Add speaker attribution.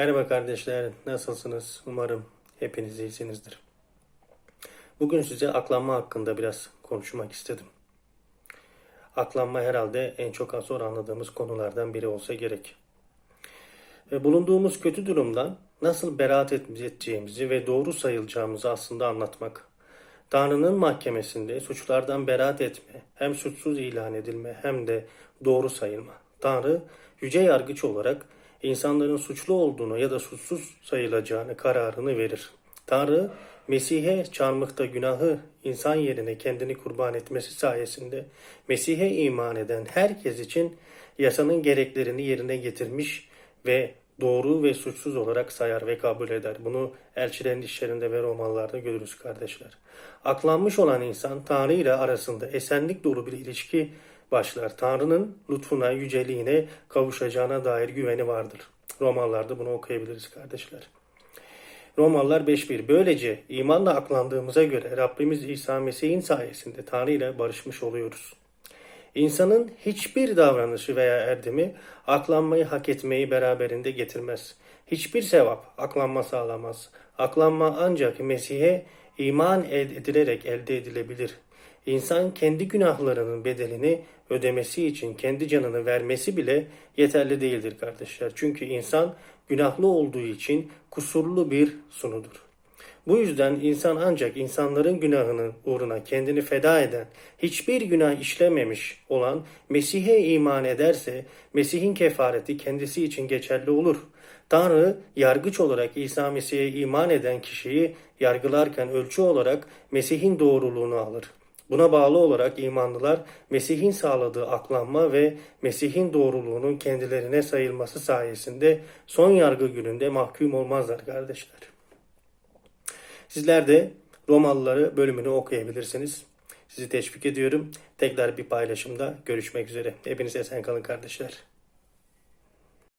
Speaker 1: Merhaba kardeşler, nasılsınız? Umarım hepiniz iyisinizdir. Bugün size aklanma hakkında biraz konuşmak istedim. Aklanma herhalde en çok az zor anladığımız konulardan biri olsa gerek. Ve bulunduğumuz kötü durumdan nasıl beraat edeceğimizi ve doğru sayılacağımızı aslında anlatmak. Tanrı'nın mahkemesinde suçlardan beraat etme, hem suçsuz ilan edilme hem de doğru sayılma. Tanrı yüce yargıç olarak insanların suçlu olduğunu ya da suçsuz sayılacağını kararını verir. Tanrı Mesih'e çarmıhta günahı insan yerine kendini kurban etmesi sayesinde Mesih'e iman eden herkes için yasanın gereklerini yerine getirmiş ve doğru ve suçsuz olarak sayar ve kabul eder. Bunu elçilerin işlerinde ve romanlarda görürüz kardeşler. Aklanmış olan insan Tanrı ile arasında esenlik dolu bir ilişki başlar. Tanrı'nın lütfuna, yüceliğine kavuşacağına dair güveni vardır. Romalarda bunu okuyabiliriz kardeşler. Romalılar 5.1 Böylece imanla aklandığımıza göre Rabbimiz İsa Mesih'in sayesinde Tanrı ile barışmış oluyoruz. İnsanın hiçbir davranışı veya erdemi aklanmayı hak etmeyi beraberinde getirmez. Hiçbir sevap aklanma sağlamaz. Aklanma ancak Mesih'e iman edilerek elde edilebilir. İnsan kendi günahlarının bedelini ödemesi için kendi canını vermesi bile yeterli değildir kardeşler. Çünkü insan günahlı olduğu için kusurlu bir sunudur. Bu yüzden insan ancak insanların günahının uğruna kendini feda eden, hiçbir günah işlememiş olan Mesih'e iman ederse Mesih'in kefareti kendisi için geçerli olur. Tanrı yargıç olarak İsa Mesih'e iman eden kişiyi yargılarken ölçü olarak Mesih'in doğruluğunu alır. Buna bağlı olarak imanlılar Mesih'in sağladığı aklanma ve Mesih'in doğruluğunun kendilerine sayılması sayesinde son yargı gününde mahkum olmazlar kardeşler. Sizler de Romalıları bölümünü okuyabilirsiniz. Sizi teşvik ediyorum. Tekrar bir paylaşımda görüşmek üzere. Hepinize esen kalın kardeşler.